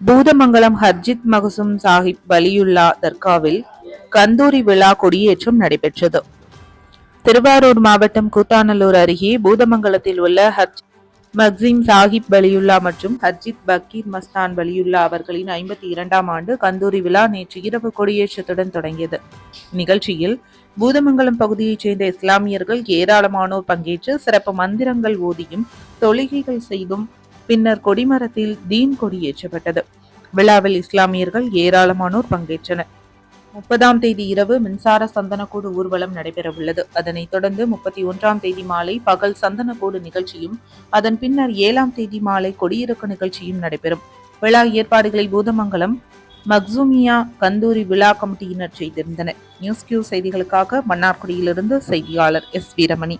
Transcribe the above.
பூதமங்கலம் ஹர்ஜித் மகசும் சாஹிப் வலியுல்லா தர்காவில் கந்தூரி விழா கொடியேற்றம் நடைபெற்றது. திருவாரூர் மாவட்டம் கூத்தாநல்லூர் அருகே பூதமங்கலத்தில் உள்ள ஹர்ஜ் மக்சிம் சாஹிப் வலியுல்லா மற்றும் ஹர்ஜித் பக்கீர் மஸ்தான் வலியுல்லா அவர்களின் ஐம்பத்தி இரண்டாம் ஆண்டு கந்தூரி விழா நேற்று இரவு கொடியேற்றத்துடன் தொடங்கியது. நிகழ்ச்சியில் பூதமங்கலம் பகுதியைச் சேர்ந்த இஸ்லாமியர்கள் ஏராளமானோர் பங்கேற்று சிறப்பு மந்திரங்கள் ஓதியும் தொழுகைகள் செய்தும் பின்னர் கொடிமரத்தில் தீன் கொடியேற்றப்பட்டது விழாவில் இஸ்லாமியர்கள் ஏராளமானோர் பங்கேற்றனர். முப்பதாம் தேதி இரவு மின்சார சந்தனக்கூடு ஊர்வலம் நடைபெறவுள்ளது. அதனைத் தொடர்ந்து முப்பத்தி ஒன்றாம் தேதி மாலை பகல் சந்தனக்கூடு நிகழ்ச்சியும் அதன் பின்னர் ஏழாம் தேதி மாலை கொடியிறக்க நிகழ்ச்சியும் நடைபெறும். விழா ஏற்பாடுகளை பூதமங்கலம் மக்சூமியா கந்தூரி விழா கமிட்டியினர் செய்திருந்தனர். நியூஸ் கியூ செய்திகளுக்காக மன்னார்குடியிலிருந்து செய்தியாளர் எஸ் வீரமணி.